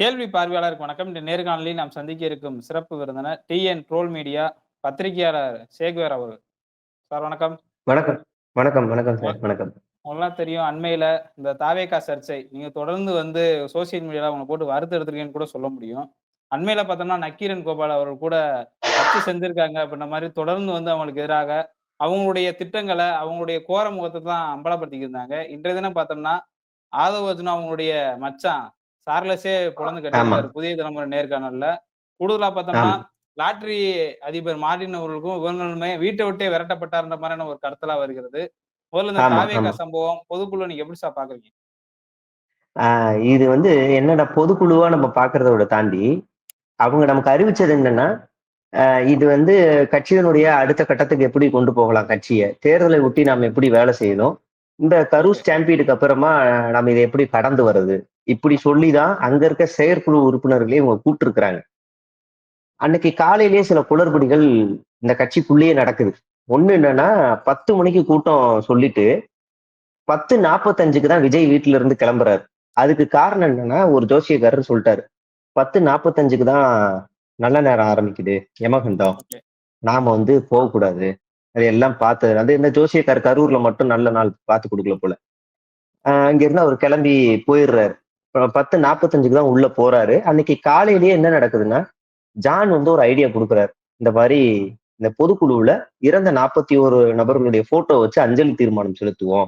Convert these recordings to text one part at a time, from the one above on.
கேள்வி பார்வையாளருக்கு வணக்கம். இந்த நேர்காணலில் நாம் சந்திக்க இருக்கும் சிறப்பு விருந்தினர் டிஎன் ட்ரோல் மீடியா பத்திரிகையாளர் சேகுவேர் அவர்கள். சார் வணக்கம். வணக்கம். வணக்கம், வணக்கம் சார். வணக்கம். உங்களுக்கெல்லாம் தெரியும் அண்மையில இந்த தாவேகா சர்ச்சை நீங்க தொடர்ந்து வந்து சோசியல் மீடியால உங்கள போட்டு வறுத்து எடுத்திருக்கீங்கன்னு கூட சொல்ல முடியும். அண்மையில பார்த்தோம்னா நக்கீரன் கோபால் அவர்கள் கூட வச்சு செஞ்சிருக்காங்க அப்படின்ற மாரி தொடர்ந்து வந்து அவங்களுக்கு எதிராக அவங்களுடைய திட்டங்கள, அவங்களுடைய கோர முகத்த தான் அம்பலப்படுத்திக்கிட்டு இருந்தாங்க. இன்றைய தினம் பார்த்தோம்னா, ஆதவ் அர்ஜுனா அவங்களுடைய மச்சான் சார்லஸே பொளந்து ஆமா. கட்டியிருக்காரு புதிய தலைமுறை நேர்காணல்ல. கூடுதலா பார்த்தோம்னா, ஆமா. லாட்டரி அதிபர் மார்டின் அவர்களுக்கும் இவங்களுமே வீட்ட விட்டே விரட்டப்பட்டார்ன்ற மாரியான ஒரு கருத்தெல்லாம் வருகிறது. முதல்ல இந்த ஆமா. சம்பவம், பொதுக்குழு நீங்க எப்படி சார் பார்க்குறீங்க? ஆ இது வந்து என்னன்னா பொதுக்குழுவா நம்ம பார்க்கிறத விட தாண்டி, அவங்க நமக்கு அறிவிச்சது என்னன்னா, இது வந்து கட்சியினுடைய அடுத்த கட்டத்துக்கு எப்படி கொண்டு போகலாம் கட்சிய. தேர்தலை ஒட்டி நாம எப்படி வேலை செய்யணும். இந்த கரூர் ஓகே. ஸ்டாம்பீடுக்கு அப்புறமா நம்ம இத எப்படி கடந்து வர்றது. இப்படி சொல்லி தான் அங்க இருக்க செயற்குழு உறுப்பினர்களே இவங்க கூப்ட்டுருக்காங்க. அன்னைக்கு காலையிலேயே சில குளறுபடிகள் இந்த கட்சிக்குள்ளேயே நடக்குது. ஒண்ணு என்னன்னா 10 மணிக்கு கூட்டம் சொல்லிட்டு 10:45க்கு தான் விஜய் வீட்ல இருந்து கிளம்புறாரு. அதுக்கு காரணம் என்னன்னா, ஒரு ஜோசியக்காரர் சொல்ட்டாரு. 10:45க்கு தான் நல்ல நேரம் ஆரம்பிக்குது. யமகண்டம். நாம வந்து போகக்கூடாது. அது எல்லாம் பார்த்து அது இந்த ஜோசியக்காரர் கரூர்ல மட்டும் நல்ல நாள் பார்த்து குடுக்கல போல. அங்கிருந்து அவர் கிளம்பி போயிடுறாரு. பத்து நாற்பத்தஞ்சுக்கு தான் உள்ள போறாரு. அன்னைக்கு காலையிலேயே என்ன நடக்குதுன்னா, ஜான் வந்து ஒரு ஐடியா கொடுக்குறாரு இந்த மாதிரி இந்த பொதுக்குழுவுல இறந்த 41 நபர்களுடைய ஃபோட்டோ வச்சு அஞ்சலி தீர்மானம் செலுத்துவோம்.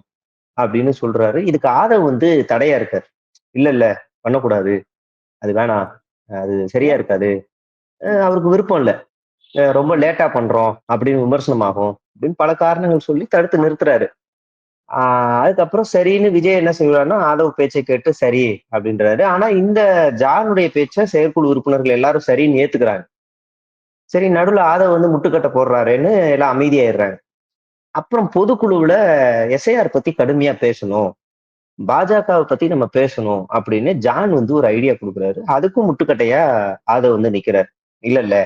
அப்படின்னு சொல்றாரு. இதுக்கு ஆதவ் வந்து தடையா இருக்காரு. இல்ல, இல்ல பண்ணக்கூடாது. அது வேணாம். அது சரியா இருக்காது. அவருக்கு விருப்பம் இல்லை ரொம்ப லேட்டா பண்றோம் அப்படின்னு விமர்சனம் ஆகும். அப்படின்னு பல காரணங்கள் சொல்லி தடுத்து நிறுத்துறாரு. அதுக்கப்புறம் சரின்னு விஜய் என்ன செய்வாருன்னா, ஆதவ் பேச்சை கேட்டு சரி அப்படின்றாரு. ஆனா இந்த ஜானுடைய பேச்சை செயற்குழு உறுப்பினர்கள் எல்லாரும் சரின்னு ஏத்துக்கிறாங்க. சரி நடுவுல ஆதவ் வந்து முட்டுக்கட்டை போடுறாருன்னு எல்லாம் அமைதியாயிடுறாங்க. அப்புறம் பொதுக்குழுவில் எஸ்ஐஆர் பத்தி கடுமையா பேசணும். பாஜகவை பத்தி நம்ம பேசணும் அப்படின்னு ஜான் வந்து ஒரு ஐடியா கொடுக்குறாரு அதுக்கும் முட்டுக்கட்டையா ஆதவ் வந்து நிக்கிறார் இல்ல, இல்ல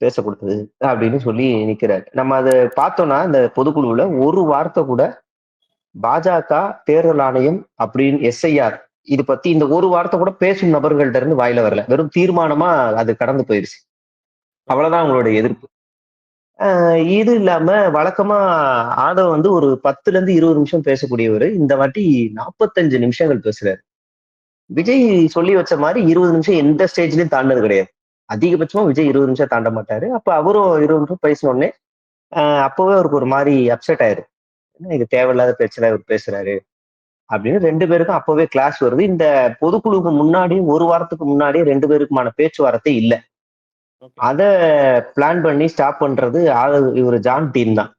கொடுத்தது அப்படின்னு சொல்லி நிக்கிறார் நம்ம அதை பார்த்தோம்னா, இந்த பொதுக்குழுவில் ஒரு வார்த்தை கூட பாஜக தேர்தல் ஆணையம் அப்படின்னு எஸ்ஐஆர் இது பத்தி இந்த ஒரு வார்த்தை கூட பேசும் நபர்கள்ட்ட இருந்து வாயில வரல. வெறும் தீர்மானமா அது கடந்து போயிருச்சு. அவ்வளவுதான் அவங்களுடைய எதிர்ப்பு. இது இல்லாம வழக்கமா ஆதவ் வந்து ஒரு 10லருந்து 20 நிமிஷம் பேசக்கூடியவரு. இந்த வாட்டி 45 நிமிஷங்கள் பேசுறாரு. விஜய் சொல்லி வச்ச மாதிரி இருபது நிமிஷம் எந்த ஸ்டேஜ்லயும் தாண்டது கிடையாது. அதிகபட்சமா விஜய் 20 நிமிஷம் தாண்ட மாட்டாரு. அப்ப அவரும் 20 நிமிஷம் பேசினோடனே அப்பவே அவருக்கு ஒரு மாதிரி அப்செட் ஆயிரு இது தேவையில்லாத பேச்செல்லாம் இவரு பேசுறாரு. அப்படின்னு 2 பேருக்கும் அப்பவே கிளாஷ் வருது. இந்த பொதுக்குழுவுக்கு முன்னாடி ஒரு வாரத்துக்கு முன்னாடியே 2 பேருக்குமான பேச்சுவார்த்தை இல்ல. அத பிளான் பண்ணி ஸ்டாப் பண்றது இவரு ஜான் டீம் தான்.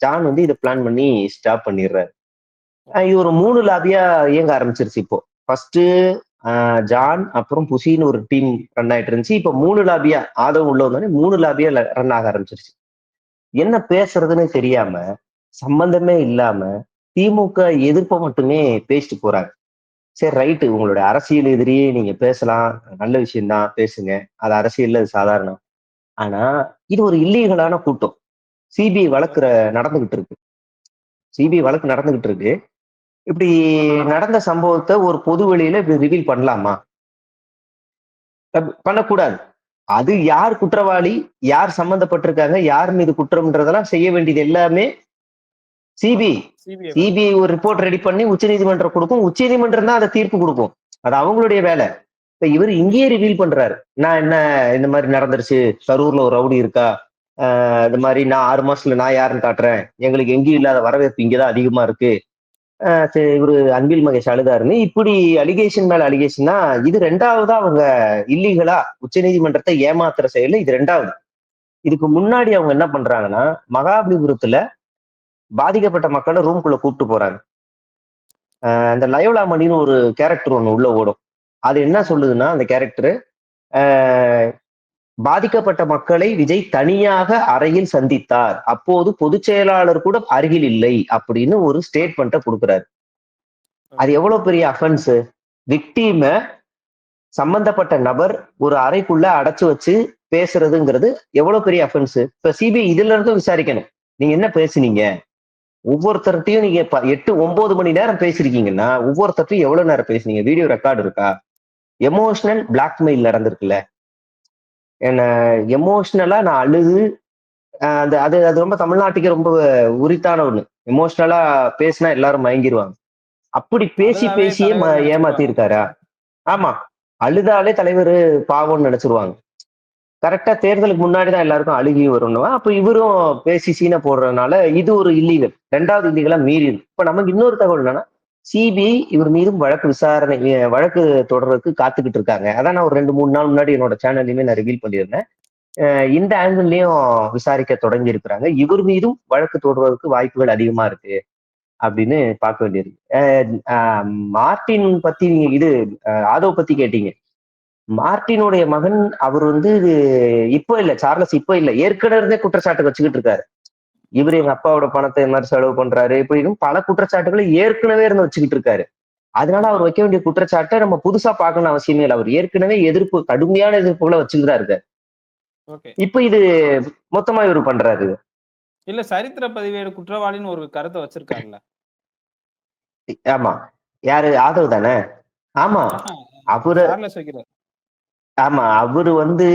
ஜான் வந்து இத பிளான் பண்ணி ஸ்டாப் பண்ணிடுறாரு. ஒரு 3 லாபியா இயங்க ஆரம்பிச்சிருச்சு இப்போ. ஃபர்ஸ்ட்டு அ ஜான், அப்புறம் புசின்னு ஒரு டீம் ரன் ஆயிட்டு இருந்துச்சு. இப்ப 3 லாபியா ஆதவ் உள்ள வந்தோனே 3 லாபியா ரன் ஆக ஆரம்பிச்சிருச்சு. என்ன பேசுறதுன்னு தெரியாம, சம்பந்தமே இல்லாம, திமுக எதிர்ப்ப மட்டுமே பேசிட்டு போறாங்க. சரி ரைட்டு உங்களுடைய அரசியல் எதிரியே நீங்க பேசலாம். நல்ல விஷயம் தான் பேசுங்க. அது அரசியல்ல அது சாதாரணம். ஆனா, இது ஒரு இல்லீகலான கூட்டம். சிபிஐ வழக்கு நடந்துகிட்டு இருக்கு. சிபிஐ வழக்கு நடந்துகிட்டு இருக்கு. இப்படி நடந்த சம்பவத்தை ஒரு பொது வெளியில இப்படி ரிவீல் பண்ணலாமா? பண்ணக்கூடாது. அது யார் குற்றவாளி? யார் சம்பந்தப்பட்டிருக்காங்க? யார் மீது குற்றம்ன்றதெல்லாம் செய்ய வேண்டியது எல்லாமே சிபிஐ. சிபிஐ ஒரு ரிப்போர்ட் ரெடி பண்ணி உச்சநீதிமன்றம் குடுக்கும். உச்சநீதிமன்றம் தான் அத தீர்ப்பு குடுக்கும். அது அவங்களுடைய வேலை. இப்ப இவரு இங்கேயே ரிவீல் பண்றாரு. நான் என்ன இந்த மாரி நடந்துருச்சு. கரூர்ல ஒரு ரவுடி இருக்கா? அ இந்த மாரி நான் 6 மாசத்துல நான் யாருன்னு காட்டுறேன். எங்களுக்கு எங்கேயும் இல்லாத வரவேற்பு இங்க தான் அதிகமா இருக்கு. சரி இவரு அன்பில் மகேஷ் அழுதாருன்னு இப்படி அலிகேஷன் மேல அலிகேஷன்னா இது 2வதா அவங்க இல்லீகலா உச்சநீதிமன்றத்தை ஏமாத்துற செயல்ல இது 2வது. இதுக்கு முன்னாடி அவங்க என்ன பண்றாங்கன்னா, மகாபலிபுரத்துல பாதிக்கப்பட்ட மக்களை ரூம்குள்ள கூப்பிட்டு போறாங்க. அந்த லயோலா மணின்னு ஒரு கேரக்டர் ஒன்று உள்ள ஓடும். அது என்ன சொல்லுதுன்னா, அந்த கேரக்டரு பாதிக்கப்பட்ட மக்களை விஜய் தனியாக அறையில் சந்தித்தார். அப்போது பொதுச் செயலாளர் கூட அருகில் இல்லை அப்படின்னு ஒரு ஸ்டேட்மெண்ட்டை கொடுக்குறாரு அது எவ்வளவு பெரிய அஃபென்ஸ். விக்டீமை சம்பந்தப்பட்ட நபர் ஒரு அறைக்குள்ள அடைச்சு வச்சு பேசுறதுங்கிறது எவ்வளவு பெரிய அஃபென்ஸ். இப்ப சிபிஐ இதுல இருந்தும் விசாரிக்கணும். நீங்க என்ன பேசுனீங்க? ஒவ்வொருத்தர்ட்டயும் நீங்க 8, 9 மணி நேரம் பேசியிருக்கீங்கன்னா, ஒவ்வொருத்தர்ட்டயும் எவ்வளவு நேரம் பேசுனீங்க? வீடியோ ரெக்கார்ட் இருக்கா? எமோஷனல் பிளாக்மெயில் நடந்திருக்குல்ல என்ன எமோஷனலா நான் அழுது அந்த அது அது ரொம்ப தமிழ்நாட்டுக்கு ரொம்ப உரித்தான ஒண்ணு எமோஷனலா பேசினா எல்லாரும் மயங்கிருவாங்க அப்படி பேசி பேசியே. ஏமாத்தி இருக்காரா ஆமா அழுதாலே தலைவர் பாவம்னு நினைச்சிருவாங்க கரெக்டா தேர்தலுக்கு முன்னாடி தான் எல்லாருக்கும் அழுகி வரணும் அப்போ இவரும் பேசி சீனை போடுறதுனால இது ஒரு இல்லீகல் ரெண்டாவது இல்லீகலா மீறி இப்போ இப்ப நமக்கு இன்னொரு தகவல் என்னன்னா சிபிஐ இவர் மீதும் வழக்கு விசாரணை வழக்கு தொடர்றதுக்கு காத்துக்கிட்டு இருக்காங்க. அதான் நான் ஒரு ரெண்டு மூணு நாள் முன்னாடி என்னோட சேனல்லையுமே நான் ரிவீல் பண்ணியிருந்தேன். இந்த ஆங்கிள்லயும் விசாரிக்க தொடங்கி இருக்கிறாங்க. இவர் மீதும் வழக்கு தொடர்றதுக்கு வாய்ப்புகள் அதிகமா இருக்கு அப்படின்னு பார்க்க வேண்டியிருக்கு. மார்டின் மார்ட்டின் பத்தி நீங்க இது அஹ் ஆதவ் பத்தி கேட்டீங்க. மார்ட்டினுடைய மகன் அவர் வந்து இது இப்போ இல்ல சார்லஸ் இப்போ இல்ல. ஏற்கனவே இருந்தே குற்றச்சாட்டு வச்சுக்கிட்டு இருக்காரு. இவர் எங்க அப்பாவோட பணத்தை இந்த மாதிரி செலவு பண்றாரு இப்படின்னு பல குற்றச்சாட்டுகளை ஏற்கனவே இருந்து வச்சுக்கிட்டு இருக்காரு. அதனால அவர் வைக்க வேண்டிய குற்றச்சாட்டை நம்ம புதுசா பார்க்கணும் அவசியமே இல்லை. அவர் ஏற்கனவே எதிர்ப்பு கடுமையான எதிர்ப்புகளை வச்சுக்கிட்டு தான் இருக்காரு. இப்ப இது மொத்தமா இவர் பண்றாரு இல்ல சரித்திர பதிவேடு குற்றவாளின்னு ஒரு கருத்தை வச்சிருக்காருல்ல. ஆமா. யாரு? ஆதவ் தானே? ஆமா. அவரு ஆமா அவரு வந்து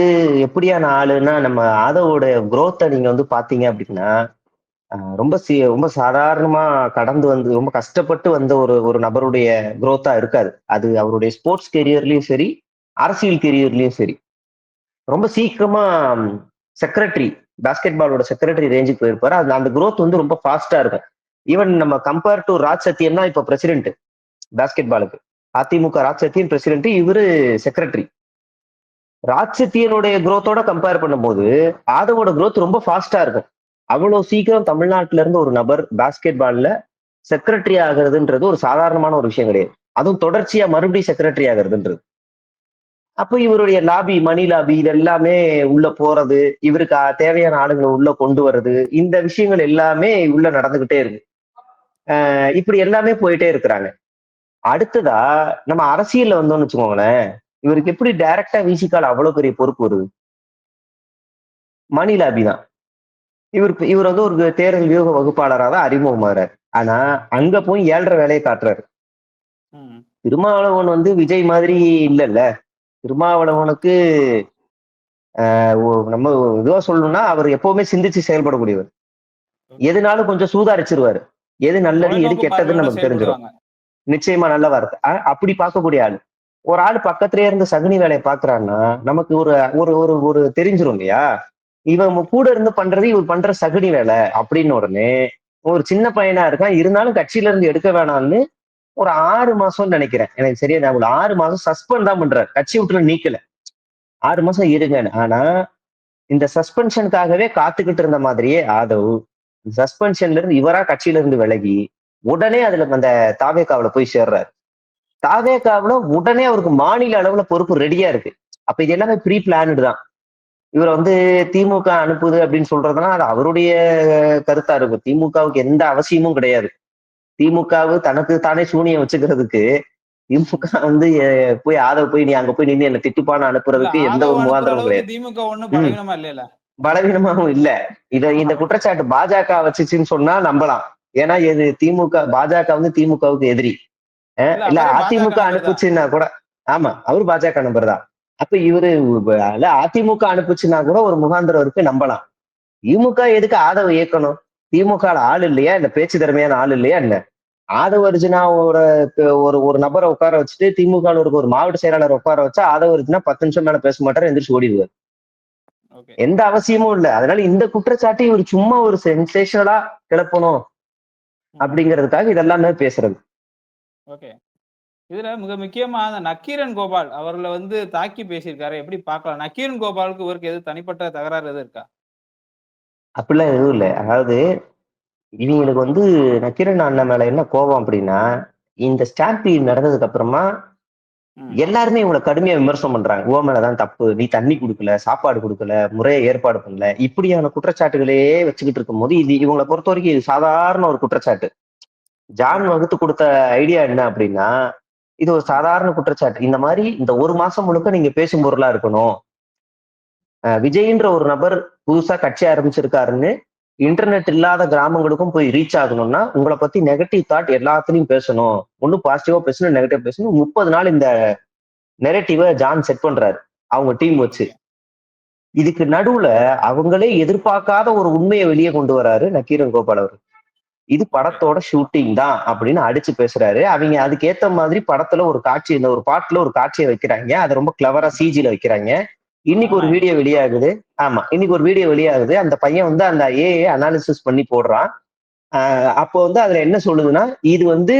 எப்படியான ஆளுன்னா நம்ம ஆதவோட குரோத்தை நீங்க வந்து பாத்தீங்க அப்படின்னா ரொம்ப சி ரொம்ப சாதாரணமா கடந்து வந்து ரொம்ப கஷ்டப்பட்டு வந்த ஒரு ஒரு நபருடைய குரோத்தா இருக்காது அது அவருடைய ஸ்போர்ட்ஸ் கெரியர்லயும் சரி அரசியல் கெரியர்லயும் சரி. ரொம்ப சீக்கிரமா செக்ரட்டரி பாஸ்கெட் பாலோட செக்ரட்டரி ரேஞ்சுக்கு போயிருப்பாரு. அது அந்த குரோத் வந்து ரொம்ப ஃபாஸ்டா இருக்கும். ஈவன் நம்ம கம்பேர் டு ராஜ் சத்தியம் தான் இப்ப பிரசிடென்ட் பாஸ்கெட் பாலுக்கு அதிமுக ராஜ் சத்தியம் பிரசிடென்ட் இவரு செக்ரட்டரி ராட்சத்தியனுடைய குரோத்தோட கம்பேர் பண்ணும்போது ஆதவோட குரோத் ரொம்ப ஃபாஸ்டா இருக்கும். அவ்வளவு சீக்கிரம் தமிழ்நாட்டுல இருந்து ஒரு நபர் பாஸ்கெட் பால்ல செக்ரட்டரி ஆகுறதுன்றது ஒரு சாதாரணமான ஒரு விஷயம் கிடையாது. அதுவும் தொடர்ச்சியா மறுபடியும் செக்ரட்டரி ஆகுறதுன்றது. அப்போ இவருடைய லாபி மணி லாபி இது எல்லாமே உள்ள போறது இவருக்கு தேவையான ஆளுங்களை உள்ள கொண்டு வர்றது இந்த விஷயங்கள் எல்லாமே உள்ள நடந்துகிட்டே இருக்கு. இப்படி எல்லாமே போயிட்டே இருக்கிறாங்க. அடுத்ததா நம்ம அரசியல்ல வந்தோம்னு வச்சுக்கோங்களேன். இவருக்கு எப்படி டைரக்டா விசிகால அவ்வளவு பெரிய பொறுப்பு வருது? மணி லாபி தான் இவர் இவர் வந்து ஒரு தேர்தல் வியூக வகுப்பாளராக தான் அறிமுகமாகிறார். ஆனா அங்க போய் ஏழ்ற வேலையை காட்டுறாரு. திருமாவளவன் வந்து விஜய் மாதிரி இல்லைல்ல. திருமாவளவனுக்கு நம்ம இதுவா சொல்லணும்னா அவர் எப்பவுமே சிந்திச்சு செயல்படக்கூடியவர். எதுனாலும் கொஞ்சம் சூதாரிச்சிருவாரு. எது நல்லது எது கெட்டதுன்னு நமக்கு தெரிஞ்சிடும். நிச்சயமா நல்ல வார்த்தை. அப்படி பார்க்கக்கூடிய ஆள். ஒரு ஆள் பக்கத்திலே இருந்து சகுனி வேலையை பாக்குறான்னா நமக்கு ஒரு ஒரு ஒரு ஒரு தெரிஞ்சிரும் இல்லையா? இவன் கூட இருந்து பண்றது இவர் பண்ற சகுனி வேலை அப்படின்னு உடனே ஒரு சின்ன பையனா இருக்கான் இருந்தாலும் கட்சியில இருந்து எடுக்க வேணாம்னு ஒரு ஆறு மாசம்னு நினைக்கிறேன். எனக்கு சரியா ஞாபகம் ஆறு மாசம் சஸ்பெண்ட் தான் பண்றாரு. கட்சி விட்டு நீக்கல. ஆறு மாசம் இருங்க ஆனா இந்த சஸ்பென்ஷனுக்காகவே காத்துக்கிட்டு இருந்த மாதிரியே ஆதவ் சஸ்பென்ஷன்ல இருந்து இவரா கட்சியில இருந்து விலகி உடனே அதுல அந்த தாவேக்காவில போய் சேர்றாரு. தாவேக்காவுல உடனே அவருக்கு மாநில அளவுல பொறுப்பு ரெடியா இருக்கு. அப்ப இது எல்லாமே ப்ரீ பிளான்டு தான். இவரை வந்து திமுக அனுப்புது அப்படின்னு சொல்றதுனா அது அவருடைய கருத்தா இருக்கும். திமுகவுக்கு எந்த அவசியமும் கிடையாது. திமுகவு தனக்கு தானே சூனியம் வச்சுக்கிறதுக்கு திமுக வந்து போய் ஆதவ போய் நீ அங்க போய் நின்று என்ன திட்டுப்பான்னு இல்ல, அனுப்புறதுக்கு எந்த ஒரு முகாந்திரமும் கிடையாது. திமுக ஒண்ணும் பலவீனமா இல்லையில பலவீனமாவும் இல்ல. இத இந்த குற்றச்சாட்டு பாஜக வச்சுச்சுன்னு சொன்னா நம்பலாம். ஏன்னா இது திமுக பாஜக வந்து திமுகவுக்கு எதிரி. இல்ல, அதிமுக அனுப்புச்சுன்னா கூட ஆமா அவரு பாஜக நம்பர் தான். அப்ப இவரு அதிமுக அனுப்புச்சுன்னா கூட ஒரு முகாந்திரம் இருக்கு நம்பலாம். திமுக எதுக்கு ஆதவ இயக்கணும் திமுக ஆள் இல்லையா? இல்ல பேச்சு திறமையான ஆள் இல்லையா? இல்ல ஆதவ அர்ஜுனா ஒரு ஒரு நபரை உட்கார வச்சுட்டு திமுக ஒரு மாவட்ட செயலாளர் உட்கார வச்சா ஆதவ அர்ஜுனா பத்து நிமிஷம் மேல பேச மாட்டாரு எந்திரிச்சு ஓடிடுவார். எந்த அவசியமும் இல்ல. அதனால இந்த குற்றச்சாட்டு இவர் சும்மா ஒரு சென்சேஷனலா கிளப்பணும் அப்படிங்கிறதுக்காக இதெல்லாமே பேசுறது. ஓகே இதுல மிக முக்கியமா நக்கீரன் கோபால் அவர்களை வந்து தாக்கி பேசியிருக்காரு. எப்படி பார்க்கலாம்? நக்கீரன் கோபாலுக்கு இவருக்கு எது தனிப்பட்ட தகராறு எதுவும் இருக்கா? அப்படிலாம் எதுவும் இல்லை. அதாவது இவங்களுக்கு வந்து நக்கீரன் அண்ணன் மேல என்ன கோபம் அப்படின்னா இந்த ஸ்டாம்பீட் நடந்ததுக்கு அப்புறமா. எல்லாருமே இவங்களை கடுமையா விமர்சனம் பண்றாங்க. ஓ மேலதான் தப்பு. நீ தண்ணி கொடுக்கல சாப்பாடு கொடுக்கல முறையை ஏற்பாடு பண்ணல. இப்படியான குற்றச்சாட்டுகளே வச்சுக்கிட்டு இருக்கும்போது இது இவங்களை பொறுத்த வரைக்கும் இது சாதாரண ஒரு குற்றச்சாட்டு. ஜான் வகுத்து கொடுத்த ஐடியா என்ன அப்படின்னா இது ஒரு சாதாரண குற்றச்சாட்டு. இந்த மாதிரி இந்த ஒரு மாசம் முழுக்க நீங்க பேசும் பொருளா இருக்கணும். விஜய்ன்ற ஒரு நபர் புதுசா கட்சி ஆரம்பிச்சிருக்காருன்னு இன்டர்நெட் இல்லாத கிராமங்களுக்கும் போய் ரீச் ஆகணும்னா உங்களை பத்தி நெகட்டிவ் தாட் எல்லாத்துலயும் பேசணும். ஒன்னும் பாசிட்டிவா பேசணும் நெகட்டிவ் பேசணும். முப்பது நாள் இந்த நெரட்டிவை ஜான் செட் பண்றாரு. அவங்க டீம் வச்சு. இதுக்கு நடுவுல அவங்களே எதிர்பார்க்காத ஒரு உண்மையை வெளியே கொண்டு வராரு நக்கீரன் கோபால் அவர் இது படத்தோட ஷூட்டிங் தான் அப்படின்னு அடிச்சு பேசுறாரு. அவங்க அதுக்கு ஏத்த மாதிரி படத்துல ஒரு காட்சி இந்த ஒரு பாட்டுல ஒரு காட்சியை வைக்கிறாங்க. அதை ரொம்ப கிளவரா சிஜில வைக்கிறாங்க. இன்னைக்கு ஒரு. வீடியோ வெளியாகுது. ஆமா இன்னைக்கு ஒரு வீடியோ வெளியாகுது. அந்த பையன் வந்து அந்த ஏஏ அனாலிசிஸ் பண்ணி போடுறான். அப்போ வந்து அதுல என்ன சொல்லுதுன்னா இது வந்து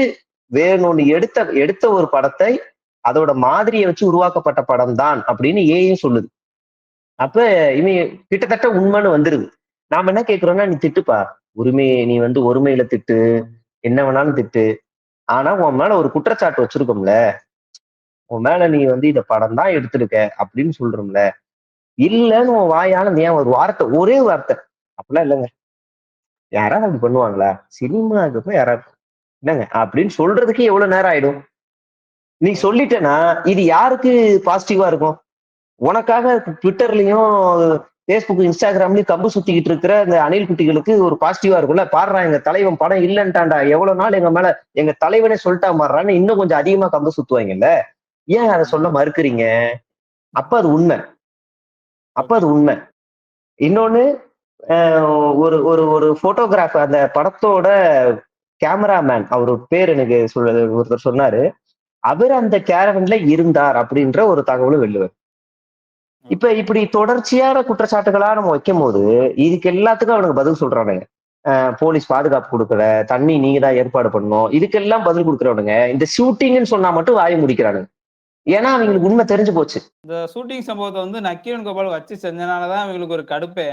வேணும்னு எடுத்த எடுத்த ஒரு படத்தை அதோட மாதிரியை வச்சு உருவாக்கப்பட்ட படம் தான் அப்படின்னு ஏயும் சொல்லுது. அப்ப இவன் கிட்டத்தட்ட உண்மைன்னு வந்துருது. நாம என்ன கேக்குறோம்னா நீ திட்டுப்பா. உரிமையை நீ வந்து ஒருமையில திட்டு என்ன வேணாலும் திட்டு. ஆனா உன் மேல ஒரு குற்றச்சாட்டு வச்சிருக்கோம்ல. உன் மேல நீ வந்து இதை படம் தான் எடுத்திருக்க அப்படின்னு சொல்றோம்ல. இல்லைன்னு உன் வாயால நீ ஏன் ஒரு வார்த்தை ஒரே வார்த்தை. அப்படிலாம் இல்லைங்க. யாராவது அப்படி பண்ணுவாங்களா? சினிமாவுக்கு போய் யாராவது என்னங்க? அப்படின்னு சொல்றதுக்கு எவ்வளவு நேரம் ஆயிடும்? நீ சொல்லிட்டேன்னா இது யாருக்கு பாசிட்டிவா இருக்கும்? உனக்காக ட்விட்டர்லயும் ஃபேஸ்புக் இன்ஸ்டாகிராம்லயும் கம்பு சுத்திக்கிட்டு இருக்கிற இந்த அணில் குட்டிகளுக்கு ஒரு பாசிட்டிவா இருக்கும்ல. பாடுறா எங்க தலைவன் படம் இல்லன்ட்டாண்டா எவ்வளவு நாள் எங்க மேல எங்க தலைவனே சொல்லிட்டா மாறுறான்னு இன்னும் கொஞ்சம் அதிகமா கம்பு சுத்துவாங்கல்ல. ஏன் அதை சொல்ல மறுக்கிறீங்க? அப்ப அது உண்மை. அப்ப அது உண்மை. இன்னொன்னு ஒரு ஒரு ஒரு போட்டோகிராஃப் அந்த படத்தோட கேமராமேன் அவர் பேர் எனக்கு சொல்ல ஒருத்தர் சொன்னாரு. அவர் அந்த கேரவன்ல இருந்தார் அப்படின்ற ஒரு தகவலும் வெளிலுவர் இப்ப இப்படி தொடர்ச்சியான குற்றச்சாட்டுகளா நம்ம வைக்கும் போது இதுக்கு எல்லாத்துக்கும் அவனுக்கு பதில் சொல்றானுங்க. ஆஹ் போலீஸ் பாதுகாப்பு கொடுக்கல தண்ணி நீங்க தான் ஏற்பாடு பண்ணணும் இதுக்கெல்லாம் பதில் கொடுக்குறவனுங்க இந்த ஷூட்டிங்னு சொன்னா மட்டும் வாயை முடிக்கிறானுங்க. ஏன்னா அவங்களுக்கு உண்மை தெரிஞ்சு போச்சு. இந்த ஷூட்டிங் சம்பவத்தை வந்து நக்கீரன் கோபால் வச்சு செஞ்சனாலதான் இவங்களுக்கு ஒரு கடுப்பே.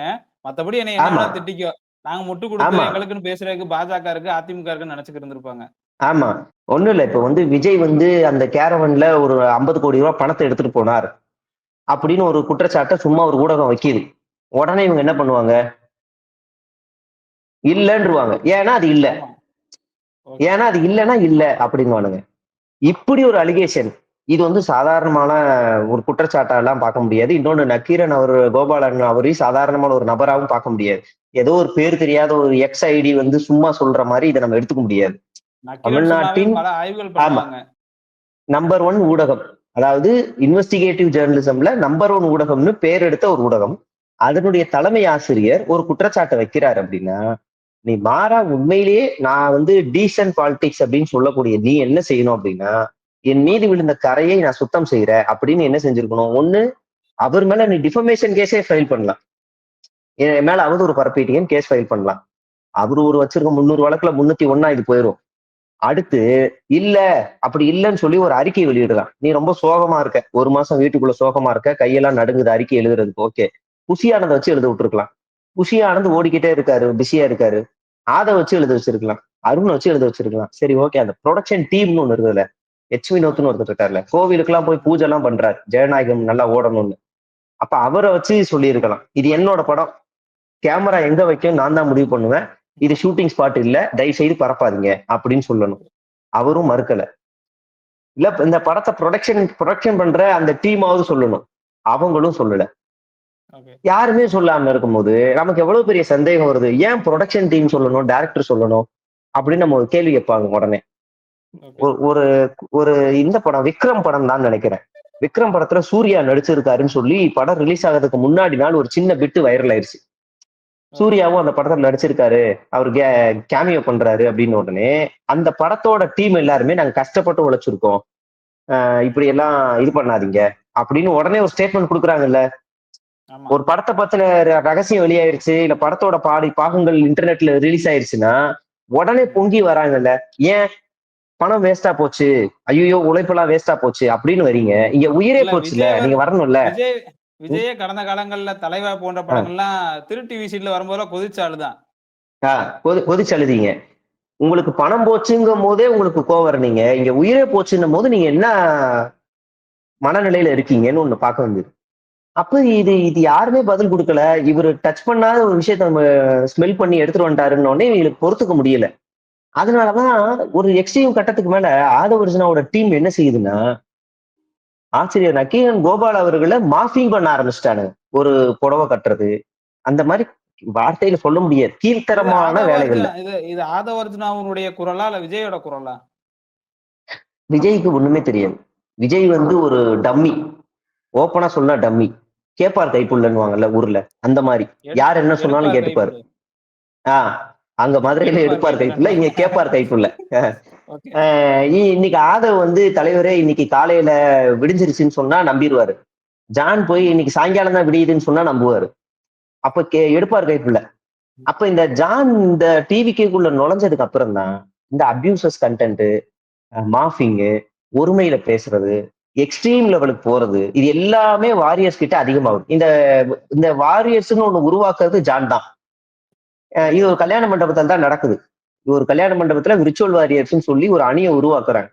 மத்தபடி என்ன என்ன திட்டிக்கோ. நாங்க முட்டு கொடுத்து. எங்களுக்குன்னு பேசுறதுக்கு பாஜக இருக்கு அதிமுக இருக்குன்னு நினைச்சுக்கிட்டு இருந்திருப்பாங்க. ஆமா. ஒண்ணும் இல்ல இப்ப வந்து விஜய் வந்து அந்த கேரவன்ல ஒரு ஐம்பது கோடி ரூபாய் பணத்தை எடுத்துட்டு போனார். அப்படின்னு ஒரு குற்றச்சாட்டை சும்மா ஒரு ஊடகம் வைக்கிது. உடனே இவங்க என்ன பண்ணுவாங்க? இல்லன்றுவாங்க. ஏன்னா அது இல்ல. ஆமா. ஏன்னா அது இல்லைன்னா இல்ல அப்படின்னுவானுங்க. இப்படி ஒரு அலிகேஷன் இது வந்து சாதாரணமான ஒரு குற்றச்சாட்டெல்லாம் பார்க்க முடியாது. இன்னொன்னு நக்கீரன் அவர் கோபாலன் அவரையும் சாதாரணமான ஒரு நபராகவும் பார்க்க முடியாது. ஏதோ ஒரு பேர் தெரியாத ஒரு எக்ஸ் ஐடி வந்து சும்மா சொல்ற மாதிரி இதை நம்ம எடுத்துக்க முடியாது. தமிழ்நாட்டின் பண்ணுவாங்க. நம்பர் ஒன் ஊடகம். அதாவது இன்வெஸ்டிகேட்டிவ் ஜேர்னலிசம்ல நம்பர் ஒன் ஊடகம்னு பேர் எடுத்த ஒரு ஊடகம். அதனுடைய தலைமை ஆசிரியர் ஒரு குற்றச்சாட்டை வைக்கிறார் அப்படின்னா நீ மாறா உண்மையிலேயே நான் வந்து டீசன்ட் பாலிடிக்ஸ் அப்படின்னு சொல்லக்கூடிய நீ என்ன செய்யணும் அப்படின்னா என் மீது விழுந்த கரையை நான் சுத்தம் செய்யறேன் அப்படின்னு என்ன செஞ்சிருக்கணும்? ஒண்ணு அவர் மேல நீ டிஃபமேஷன் கேஸே ஃபைல் பண்ணலாம். என் மேல ஒரு பரப்பிட்டீங்கன்னு கேஸ் ஃபைல் பண்ணலாம். அவர் ஒரு வச்சிருக்க முந்நூறு வழக்குல முன்னூத்தி ஒன்னா இது போயிடும் அடுத்து இல்ல அப்படி இல்லைன்னு சொல்லி ஒரு அறிக்கை வெளியிடலாம் நீ ரொம்ப சோகமா இருக்க. ஒரு மாசம் வீட்டுக்குள்ள சோகமா இருக்க. கையெல்லாம் நடுங்குது அறிக்கை எழுதுறதுக்கு. ஓகே குஷியானதை வச்சு எழுத விட்டுருக்கலாம். குஷியானது ஓடிக்கிட்டே இருக்காரு பிஸியா இருக்காரு. அதை வச்சு எழுத வச்சிருக்கலாம். அருண் வச்சு எழுத வச்சிருக்கலாம். சரி ஓகே அந்த ப்ரொடக்ஷன் டீம்னு ஒன்று இருக்குதுல்ல எச் வினோத்னு ஒருத்தர் இருக்காருல்ல கோவிலுக்குலாம் போய் பூஜை எல்லாம் பண்றாரு. ஜெயநாயகம் நல்லா ஓடணும்னு. அப்ப அவரை வச்சு சொல்லியிருக்கலாம். இது என்னோட படம். கேமரா எங்க வைக்கும் நான் தான் முடிவு பண்ணுவேன். இது ஷூட்டிங் ஸ்பாட் இல்ல தயவு செய்து பரப்பாதீங்க அப்படின்னு சொல்லணும். அவரும் மறுக்கல. இல்ல இந்த படத்தை ப்ரொடக்ஷன் ப்ரொடக்ஷன் பண்ற அந்த டீமாவது சொல்லணும். அவங்களும் சொல்லல. யாருமே சொல்லாம இருக்கும்போது நமக்கு எவ்வளவு பெரிய சந்தேகம் வருது? ஏன் ப்ரொடக்ஷன் டீம் சொல்லணும் டைரக்டர் சொல்லணும்? அப்படின்னு நம்ம ஒரு கேள்வி கேட்பாங்க உடனே. ஒரு ஒரு இந்த படம் விக்ரம் படம் தான் நினைக்கிறேன். விக்ரம் படத்துல சூர்யா நடிச்சிருக்காருன்னு சொல்லி படம் ரிலீஸ் ஆகிறதுக்கு முன்னாடி நாள் ஒரு சின்ன பிட்டு வைரல் ஆயிருச்சு. சூர்யாவும் அந்த படத்துல நடிச்சிருக்காரு. அவர் கேமியோ பண்றாரு அப்படின்னு உடனே அந்த படத்தோட டீம் எல்லாருமே நாங்க கஷ்டப்பட்டு உழைச்சிருக்கோம். ஆஹ் இப்படி எல்லாம் இது பண்ணாதீங்க அப்படின்னு உடனே ஒரு ஸ்டேட்மெண்ட் கொடுக்குறாங்கல்ல. ஒரு படத்தை பத்தின ரகசியம் வெளியாயிருச்சு இல்ல படத்தோட பாடி பாகங்கள் இன்டர்நெட்ல ரிலீஸ் ஆயிருச்சுன்னா உடனே பொங்கி வராங்கல்ல. ஏன்? பணம் வேஸ்டா போச்சு. ஐயோ உழைப்பெல்லாம் வேஸ்டா போச்சு அப்படின்னு வரீங்க. இங்க உயிரே போச்சுல நீங்க வரணும்ல. விஜய விஜயே கடந்த காலங்கள்ல தலைவா போன்ற படங்கள்லாம் திரு டிவி சீட்ல வரும்போதெல்லாம் கொதிச்சாளுதான் ஆஹ் உங்களுக்கு பணம் போச்சுங்கும் போதே உங்களுக்கு கோவர் வரீங்க இங்க உயிரே போச்சுன்னும் போது நீங்க என்ன மனநிலையில இருக்கீங்கன்னு ஒண்ணு பார்க்க வேண்டியது. அப்ப இது இது யாருமே பதில் கொடுக்கல. இவர் டச் பண்ணாத ஒரு விஷயத்த நம்ம ஸ்மெல் பண்ணி எடுத்துட்டு வந்துட்டாருன்னு உடனே இவங்களுக்கு பொறுத்துக்க முடியல. அதனாலதான் ஒரு எக்ஸ்ட்ரீம் கட்டத்துக்கு மேல ஆதவர்ஜனாவோட டீம் என்ன செய்யுதுன்னா ஆசிரியர் நக்கீரன் கோபால் அவர்களை மாஃபிங் பண்ண ஆரம்பிச்சிட்டானுங்க. ஒரு புடவை கட்டுறது. அந்த மாதிரி வார்த்தையில சொல்ல முடியாது. கீழ்த்தரமான வேலைகள். இது ஆதவர்ஜுனாவுடைய குரலா இல்ல விஜயோட குரலா? விஜய்க்கு ஒண்ணுமே தெரியாது. விஜய் வந்து ஒரு டம்மி. ஓப்பனா சொன்னா டம்மி. கேப்பார் கைப்புள்ளன்னுவாங்கல்ல ஊர்ல. அந்த மாதிரி. யார் என்ன சொன்னாலும் கேட்டுப்பாரு. ஆஹ் அங்க மதுரையில எடுப்பார் கைப்புள்ள இங்க கேப்பார் கைப்புள்ள. இன்னைக்கு ஆதவ் வந்து தலைவரே இன்னைக்கு காலையில விடிஞ்சிருச்சுன்னு சொன்னா நம்பிடுவாரு ஜான் போய் இன்னைக்கு சாயங்காலம் தான் விடியுதுன்னு சொன்னா நம்புவாரு. அப்ப கே எடுப்பார் கைப்புள்ள அப்ப இந்த ஜான் இந்த டிவிக்குள்ள நுழைஞ்சதுக்கு அப்புறம் தான் இந்த அபியூசஸ் கண்டென்ட் மாஃபிங்கு ஒருமையில பேசுறது எக்ஸ்ட்ரீம் லெவலுக்கு போறது இது எல்லாமே வாரியர்ஸ் கிட்ட அதிகமாகும் இந்த இந்த வாரியர்ஸ்னு ஒண்ணு உருவாக்குறது ஜான் தான். இது ஒரு கல்யாண மண்டபத்தில் தான் நடக்குது. ஒரு கல்யாண மண்டபத்துல விர்ச்சுவல் வாரியர்ஸ்னு சொல்லி ஒரு அணியை உருவாக்குறாங்க.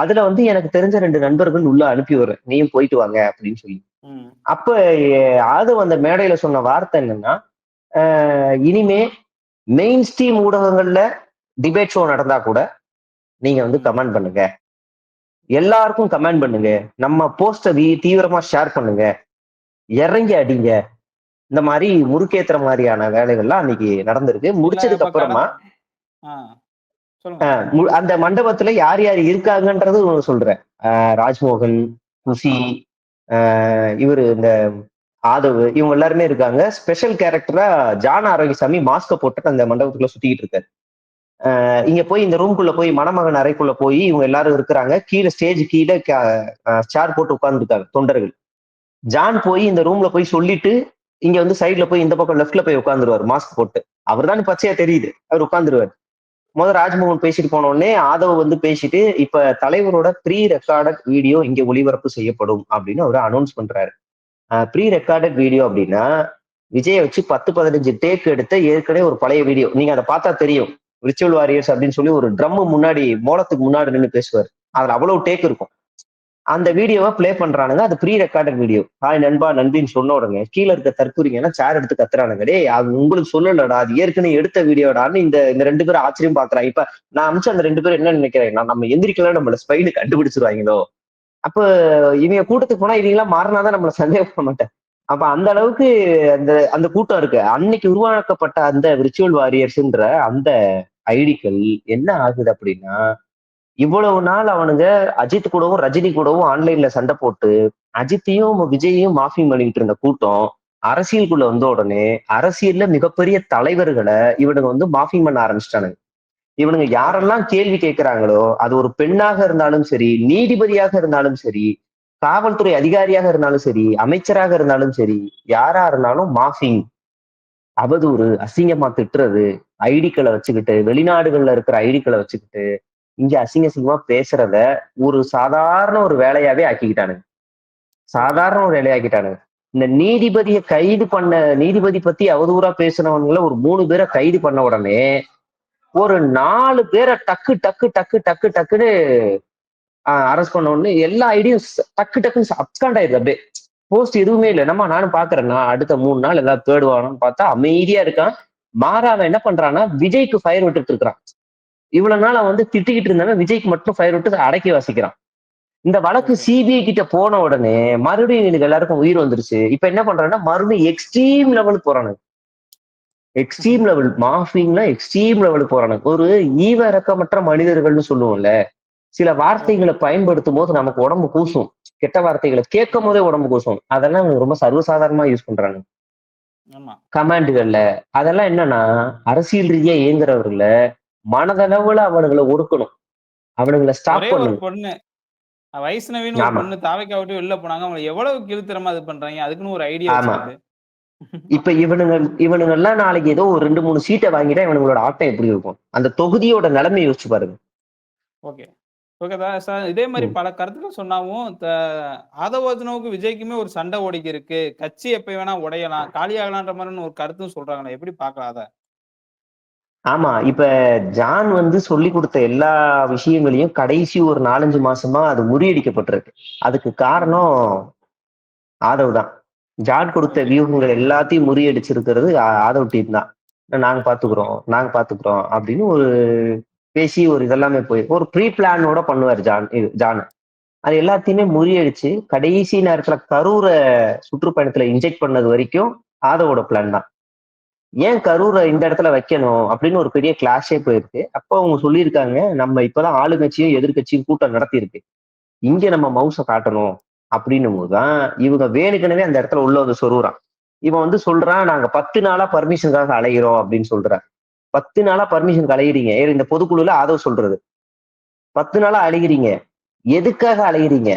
அதுல வந்து எனக்கு தெரிஞ்ச ரெண்டு நண்பர்கள் உள்ள அனுப்பி விடுறேன். நீயும் போயிட்டு வாங்க அப்படின்னு சொல்லி. அப்ப ஆதவ் அந்த மேடையில சொன்ன வார்த்தை என்னன்னா இனிமே மெயின் ஸ்ட்ரீம் ஊடகங்கள்ல டிபேட் ஷோ நடந்தா கூட நீங்க வந்து கமெண்ட் பண்ணுங்க. எல்லாருக்கும் கமெண்ட் பண்ணுங்க. நம்ம போஸ்ட தீவிரமா ஷேர் பண்ணுங்க. இறங்கி அடிங்க. இந்த மாதிரி முறுக்கேத்துற மாதிரியான வேலைகள்லாம் அன்னைக்கு நடந்திருக்கு. முடிச்சதுக்கு அப்புறமா அந்த மண்டபத்துல யார் யார் இருக்காங்கன்றது சொல்றேன். ராஜ்மோகன் குஷி இவரு இந்த ஆதவ் இவங்க எல்லாருமே இருக்காங்க. ஸ்பெஷல் கேரக்டரா ஜான் ஆரோக்கியசாமி மாஸ்க போட்டுட்டு அந்த மண்டபத்துக்குள்ள சுத்திக்கிட்டு இருக்காரு. இங்க போய் இந்த ரூம்குள்ள போய் மணமகன் அறைக்குள்ள போய் இவங்க எல்லாரும் இருக்கிறாங்க. கீழே ஸ்டேஜ் கீழே சேர் போட்டு உட்கார்ந்துருக்காங்க தொண்டர்கள். ஜான் போய் இந்த ரூம்ல போய் சொல்லிட்டு இங்க வந்து சைடுல போய் இந்த பக்கம் லெஃப்ட்ல போய் உட்காந்துருவாரு மாஸ்க் போட்டு. அவர் தான் பச்சையா தெரியுது. அவர் உட்காந்துருவாரு முதல் ராஜ்மோகன் பேசிட்டு போன உடனே ஆதவ வந்து பேசிட்டு இப்ப தலைவரோட ப்ரீ ரெக்கார்டட் வீடியோ இங்க ஒளிபரப்பு செய்யப்படும் அப்படின்னு அவர் அனௌன்ஸ் பண்றாரு. ப்ரீ ரெக்கார்டட் வீடியோ அப்படின்னா விஜயை வச்சு பத்து பதினஞ்சு டேக் எடுத்த ஏற்கனவே ஒரு பழைய வீடியோ நீங்க அதை பார்த்தா தெரியும். ரிச்சுவல் வாரியர்ஸ் அப்படின்னு சொல்லி ஒரு ட்ரம் முன்னாடி மோளத்துக்கு முன்னாடி நின்று பேசுவார். அதுல அவ்வளவு டேக் இருக்கும். அந்த வீடியோவை பிளே பண்றானுங்க. அது ப்ரீ ரெக்கார்டட் வீடியோ ஹாய் நண்பா நண்பின்னு சொன்ன உடனே கீழே இருக்க தற்கூரிங்கன்னா சேர் எடுத்து கத்துறானுங்க. டே அது உங்களுக்கு சொல்லலடா அது ஏற்கனவே எடுத்த வீடியோடான்னு இந்த இந்த ரெண்டு பேரும் ஆச்சரியம் பாக்குறாங்க. இப்ப நான் அமிச்சு அந்த ரெண்டு பேரும் என்ன நினைக்கிறேன் நம்ம எந்திரிக்கலாம் நம்மள ஸ்பைடு கண்டுபிடிச்சிருவாங்களோ? அப்ப இவங்க கூட்டத்துக்கு போனா இவங்கெல்லாம் மாறினாதான் நம்மள சந்தேகப்பட மாட்டேன் அப்ப அந்த அளவுக்கு அந்த அந்த கூட்டம் இருக்கு. அன்னைக்கு உருவாக்கப்பட்ட அந்த விர்ச்சுவல் வாரியர்ஸ்ன்ற அந்த ஐடிக்கள் என்ன ஆகுது அப்படின்னா இவ்வளவு நாள் அவனுங்க அஜித் கூடவும் ரஜினி கூடவும் ஆன்லைன்ல சண்டை போட்டு அஜித்தையும் விஜயையும் மாஃபிங் பண்ணிட்டு இருந்த கூட்டம் அரசியலுக்குள்ள வந்த உடனே அரசியல்ல மிகப்பெரிய தலைவர்களை இவனுங்க வந்து மாஃபிங் பண்ண ஆரம்பிச்சிட்டானுங்க. இவனுங்க யாரெல்லாம் கேள்வி கேட்கிறாங்களோ அது ஒரு பெண்ணாக இருந்தாலும் சரி நீதிபதியாக இருந்தாலும் சரி காவல்துறை அதிகாரியாக இருந்தாலும் சரி அமைச்சராக இருந்தாலும் சரி யாரா இருந்தாலும் மாஃபிங் அவதூறு அசிங்கமா திட்டுறது ஐடிக்களை வச்சுக்கிட்டு வெளிநாடுகள்ல இருக்கிற ஐடிக்களை வச்சுக்கிட்டு இங்க அசிங்க அசிங்கமா பேசுறத ஒரு சாதாரண ஒரு வேலையாவே ஆக்கிக்கிட்டானுங்க. சாதாரண ஒரு வேலையாக்கிட்டானுங்க இந்த நீதிபதியை கைது பண்ண நீதிபதி பத்தி அவதூறா பேசுனவங்கள ஒரு மூணு பேரை கைது பண்ண உடனே ஒரு நாலு பேரை டக்கு டக்கு டக்கு டக்கு டக்குன்னு அரெஸ்ட் பண்ண உடனே எல்லா ஐடியும் டக்கு டக்குன்னு அப்காண்ட் ஆயிருது அப்படியே. போஸ்ட் எதுவுமே இல்லை. நம்ம நானும் பாக்குறேன்னா அடுத்த மூணு நாள் ஏதாவது தேடுவானு பார்த்தா அமைதியா இருக்கான். மாறாவ என்ன பண்றான்னா விஜய்க்கு ஃபயர் விட்டுட்டு இருக்கிறான். இவ்வளவு நாள் அவன் வந்து திட்டிக்கிட்டு இருந்தாலும் விஜய்க்கு மட்டும் ஃபயர் விட்டு அடக்கி வாசிக்கிறான். இந்த வழக்கு சிபிஐ கிட்ட போன உடனே மறுபடியும் எனக்கு எல்லாருக்கும் உயிர் வந்துருச்சு. இப்ப என்ன பண்றான்னா மறுபடியும் எக்ஸ்ட்ரீம் லெவலுக்கு போறானுங்க. எக்ஸ்ட்ரீம் லெவல் மாஃபிங்ல எக்ஸ்ட்ரீம் லெவலுக்கு போறானுங்க. ஒரு ஈவ இறக்கமற்ற மனிதர்கள்னு சொல்லுவோம்ல சில வார்த்தைகளை பயன்படுத்தும் போது நமக்கு உடம்பு கூசும். கெட்ட வார்த்தைகளை கேட்கும் போதே உடம்பு கூசும். அதெல்லாம் ரொம்ப சர்வசாதாரணமா யூஸ் பண்றாங்க. கமாண்டுகள்ல அதெல்லாம் என்னன்னா அரசியல் ரீதியா இயங்குறவர்கள மனதளவுல அவனுங்களை ஒடுக்கணும் அவனுங்களை ஸ்டாப் பண்ணணும். பொண்ணு. வைஷ்ணவின்னு ஒரு ஆமா. பொண்ணு தாவைக்கா விட்டு வெளில போனாங்க. அவங்க எவ்வளவு கிழுத்தரமா இது பண்றாங்க? அதுக்குன்னு ஒரு ஐடியா இப்ப இவனுங்க இவனுங்க எல்லாம் நாளைக்கு ஏதோ ஒரு ரெண்டு மூணு சீட்டை வாங்கிட்டா இவனுங்களோட ஆட்டம் எப்படி இருக்கும்? அந்த தொகுதியோட நிலைமை யோசிச்சு பாருங்க. ஓகே. ஓகே சார் இதே மாதிரி. பல கருத்துக்கள் சொன்னாவும் ஆதவர்ஜுனாவுக்கு விஜய்க்குமே ஒரு சண்டை ஓடிக்கி இருக்கு கட்சி எப்ப வேணா உடையலாம் காலியாகலான்ற மாதிரி ஒரு கருத்தும் சொல்றாங்களே. எப்படி பார்க்கலாம் அத? ஆமா இப்ப ஜான் வந்து சொல்லி கொடுத்த எல்லா விஷயங்களையும் கடைசி ஒரு நாலஞ்சு மாசமா அது முறியடிக்கப்பட்டிருக்கு. அதுக்கு காரணம் ஆதவ் தான். ஜான் கொடுத்த வியூகங்கள் எல்லாத்தையும் முறியடிச்சிருக்கிறது ஆதவ் டீம் தான். நாங்க பாத்துக்கிறோம் நாங்க பாத்துக்கிறோம் அப்படின்னு ஒரு பேசி ஒரு இதெல்லாமே போய் ஒரு ப்ரீ பிளானோட பண்ணுவார் ஜான் இது ஜான். அது எல்லாத்தையுமே முறியடிச்சு கடைசி நேரத்துல கரூரை சுற்றுப்பயணத்துல இன்ஜெக்ட் பண்ணது வரைக்கும் ஆதவோட பிளான் தான். ஏன் கரூரை இந்த இடத்துல வைக்கணும் அப்படின்னு ஒரு பெரிய கிளாஷே போயிருக்கு. அப்போ அவங்க சொல்லியிருக்காங்க நம்ம இப்பதான் ஆளுங்கட்சியும் எதிர்க்கட்சியும் கூட்டம் நடத்தியிருக்கு. இங்க நம்ம மவுசை காட்டணும் அப்படின்னும் போதுதான் இவங்க வேணுக்கனவே அந்த இடத்துல உள்ள வந்து சொருகுறான். இவன் வந்து சொல்றான் நாங்க பத்து நாளா பர்மிஷனுக்காக அலைகிறோம் அப்படின்னு சொல்றான் பத்து நாளா பர்மிஷனுக்கு அலைகிறீங்க ஏ, இந்த பொதுக்குழுல ஆதவ் சொல்றது. பத்து நாளா அலைகிறீங்க எதுக்காக அலைகிறீங்க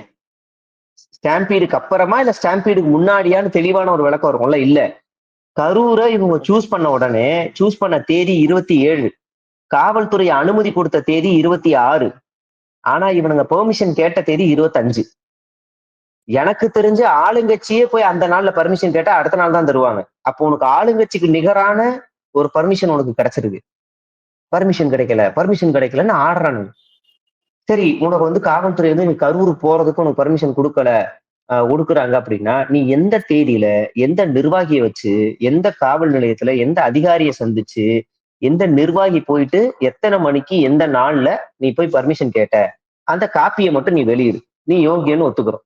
ஸ்டாம்பீடுக்கு அப்புறமா இல்ல ஸ்டாம்பீடுக்கு முன்னாடியான்னு தெளிவான ஒரு விளக்கம் இருக்கும்ல இல்ல. கரூரை இவங்க சூஸ் பண்ண உடனே சூஸ் பண்ண தேதி இருபத்தி ஏழு. காவல்துறை அனுமதி கொடுத்த தேதி இருபத்தி ஆறு. ஆனா இவனுங்க பெர்மிஷன் கேட்ட தேதி இருபத்தஞ்சு. எனக்கு தெரிஞ்சு ஆளுங்கட்சியே போய் அந்த நாள்ல பர்மிஷன் கேட்டா அடுத்த நாள் தான் தருவாங்க. அப்போ உனக்கு ஆளுங்கட்சிக்கு நிகரான ஒரு பர்மிஷன் உனக்கு கிடைச்சிருக்கு. பர்மிஷன் கிடைக்கல பர்மிஷன் கிடைக்கலன்னு ஆடுறானுங்க. சரி உனக்கு வந்து காவல்துறை வந்து நீ கரூர் போறதுக்கு உனக்கு பர்மிஷன் கொடுக்கல. ஒடுக்குறாங்க அப்படின்னா நீ எந்த தேதியில எந்த நிர்வாகியை வச்சு எந்த காவல் நிலையத்துல எந்த அதிகாரியை சந்திச்சு எந்த நிர்வாகி போயிட்டு எத்தனை மணிக்கு எந்த நாள்ல நீ போய் பர்மிஷன் கேட்ட அந்த காப்பியை மட்டும் நீ வெளியிடு. நீ யோகியன்னு ஒத்துக்கிறோம்.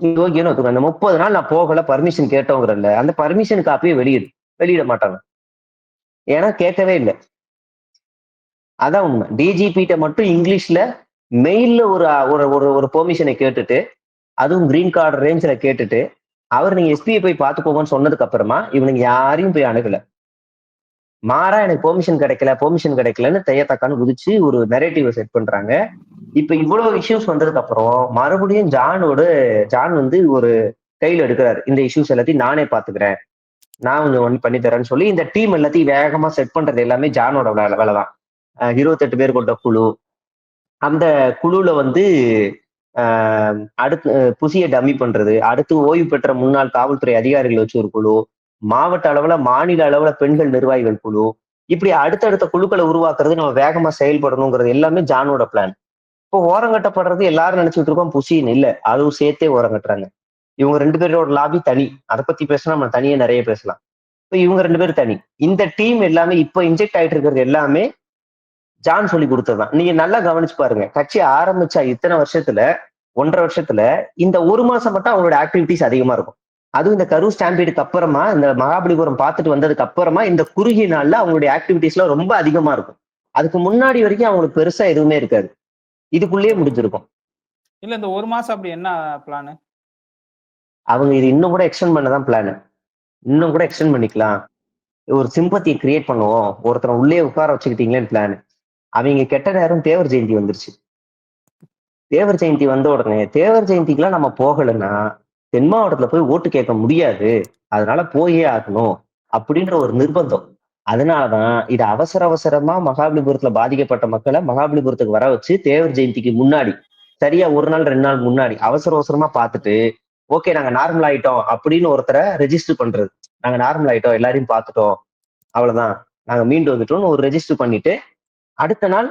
நீ யோகியன்னு ஒத்துக்கிறோம். அந்த முப்பது நாள் நான் போகல பர்மிஷன் கேட்டோங்கிறல்ல அந்த பர்மிஷன் காப்பியை வெளியிடு. வெளியிட மாட்டாங்க. ஏன்னா கேட்கவே இல்லை. அதான் உண்மை. டிஜிபிட்ட மட்டும் இங்கிலீஷ்ல மெயில்ல ஒரு ஒரு ஒரு ஒரு பெர்மிஷனை கேட்டுட்டு அதுவும் கிரீன் கார்டு ரேஞ்சில் கேட்டுட்டு அவர் நீங்க எஸ்பியை போய் பார்த்துக்கோங்கன்னு சொன்னதுக்கு அப்புறமா இவனுங்க யாரையும் போய் அணுகல. மாறா எனக்கு பெர்மிஷன் கிடைக்கல பெர்மிஷன் கிடைக்கலன்னு தையத்தக்கான்னு குதிச்சு ஒரு நெரேட்டிவை செட் பண்றாங்க. இப்ப இவ்வளவு இஷ்யூஸ் வந்ததுக்கு அப்புறம் மறுபடியும் ஜானோட ஜான் வந்து ஒரு கையில் எடுக்கிறாரு. இந்த இஷ்யூஸ் எல்லாத்தையும் நானே பாத்துக்கிறேன் நான் கொஞ்சம் ஒன் பண்ணி தரேன்னு சொல்லி இந்த டீம் எல்லாத்தையும் வேகமா செட் பண்றது எல்லாமே ஜானோட வேலை வேலை தான் இருபத்தெட்டு பேர் கொண்ட குழு. அந்த குழுல வந்து அடுத்து அஹ் புசிய டம்மி பண்றது. அடுத்து ஓய்வு பெற்ற முன்னாள் காவல்துறை அதிகாரிகள் வச்சு ஒரு குழு. மாவட்ட அளவுல மாநில அளவுல பெண்கள் நிர்வாகிகள் குழு. இப்படி அடுத்தடுத்த குழுக்களை உருவாக்குறது நம்ம வேகமா செயல்படணுங்கிறது எல்லாமே ஜானோட பிளான் இப்போ ஓரங்கட்டப்படுறது எல்லாரும் நினைச்சிட்டு இருக்கோம் புசின்னு இல்லை. அதுவும் சேர்த்தே ஓரங்கட்டுறாங்க இவங்க ரெண்டு பேரோட லாபி தனி. அதை பத்தி பேசினா நம்ம தனியே நிறைய பேசலாம். இப்போ இவங்க ரெண்டு பேரும் தனி. இந்த டீம் எல்லாமே இப்போ இன்ஜெக்ட் ஆயிட்டு இருக்கிறது எல்லாமே ஜான் சொல்லி கொடுத்ததுதான். நீங்க நல்லா கவனிச்சு பாருங்க. கட்சி ஆரம்பிச்சா இத்தனை வருஷத்துல ஒன்றரை வருஷத்துல இந்த ஒரு மாசம் மட்டும் அவங்களோட ஆக்டிவிட்டிஸ் அதிகமா இருக்கும். அதுவும் இந்த கரூர் ஸ்டாம்பீடுக்கு அப்புறமா இந்த மகாபலிபுரம் பார்த்துட்டு வந்ததுக்கு அப்புறமா இந்த குறுகிய நாள்ல அவங்களுடைய ஆக்டிவிட்டிஸ்லாம் ரொம்ப அதிகமா இருக்கும். அதுக்கு முன்னாடி வரைக்கும் அவங்களுக்கு பெருசா எதுவுமே இருக்காது. இதுக்குள்ளேயே முடிஞ்சிருக்கும். இல்ல இந்த ஒரு மாசம் அப்படி என்ன பிளான் அவங்க இது இன்னும் கூட எக்ஸ்டெண்ட் பண்ணதான் பிளான் இன்னும் கூட எக்ஸ்டெண்ட் பண்ணிக்கலாம். ஒரு சிம்பத்தியை கிரியேட் பண்ணுவோம். ஒருத்தரை உள்ளே உட்கார வச்சுக்கிட்டீங்களேன்னு பிளான் அவங்க கெட்ட நேரம் தேவர் ஜெயந்தி வந்துருச்சு. தேவர் ஜெயந்தி வந்த உடனே தேவர் ஜெயந்திக்குலாம் நம்ம போகலைன்னா தென் மாவட்டத்துல போய் ஓட்டு கேட்க முடியாது. அதனால போயே ஆகணும் அப்படின்ற ஒரு நிர்பந்தம். அதனாலதான் இது அவசர அவசரமா மகாபலிபுரத்துல பாதிக்கப்பட்ட மக்களை மகாபலிபுரத்துக்கு வர வச்சு தேவர் ஜெயந்திக்கு முன்னாடி சரியா ஒரு நாள் ரெண்டு நாள் முன்னாடி அவசர அவசரமா பார்த்துட்டு ஓகே நாங்க நார்மல் ஆயிட்டோம் அப்படின்னு ஒருத்தரை ரெஜிஸ்டர் பண்றது. நாங்க நார்மல் ஆயிட்டோம் எல்லாரையும் பார்த்துட்டோம். அவ்வளவுதான். நாங்க மீண்டு வந்துட்டோம்னு ஒரு ரெஜிஸ்டர் பண்ணிட்டு அடுத்த நாள்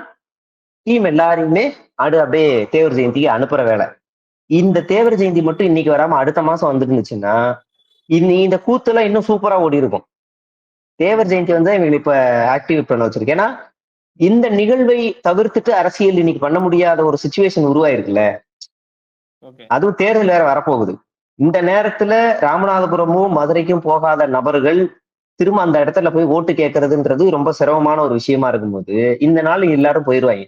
டீம் எல்லாரையுமே அடு அப்படியே தேவர் ஜெயந்திக்கு அனுப்புற வேலை. இந்த தேவர் ஜெயந்தி மட்டும் இன்னைக்கு வராம அடுத்த மாசம் வந்துருந்துச்சுன்னா இன்னி இந்த கூத்துலாம் இன்னும் சூப்பரா ஓடி இருக்கும் தேவர் ஜெயந்தி வந்து இவங்க இப்ப ஆக்டிவேட் பண்ண வச்சிருக்கு. ஏன்னா இந்த நிகழ்வை தவிர்த்துட்டு அரசியல் இன்னைக்கு பண்ண முடியாத ஒரு சுச்சுவேஷன் உருவாயிருக்குல்ல. அதுவும் தேர்தல் வேற வரப்போகுது. இந்த நேரத்துல ராமநாதபுரமும் மதுரைக்கும் போகாத நபர்கள் திரும்ப அந்த இடத்துல போய் ஓட்டு கேட்கறதுன்றது ரொம்ப சிரமமான ஒரு விஷயமா இருக்கும்போது இந்த நாள் எல்லாரும் போயிருவாங்க.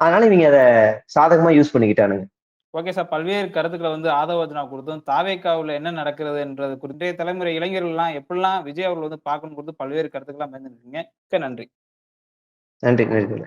அதனால இவங்க அதை சாதகமா யூஸ் பண்ணிக்கிட்டானுங்க. Okay sir. பல்வேறு கருத்துக்களை வந்து ஆதவர்ஜனா கொடுத்தும் தாவேக்காவுல என்ன நடக்கிறதுன்றது குறித்து தலைமுறை இளைஞர்கள்லாம் எப்படிலாம் விஜய் அவர்கள் வந்து பார்க்கணும் கொடுத்து பல்வேறு கருத்துக்கெல்லாம் பயந்துருக்கீங்க நன்றி. நன்றி நன்றி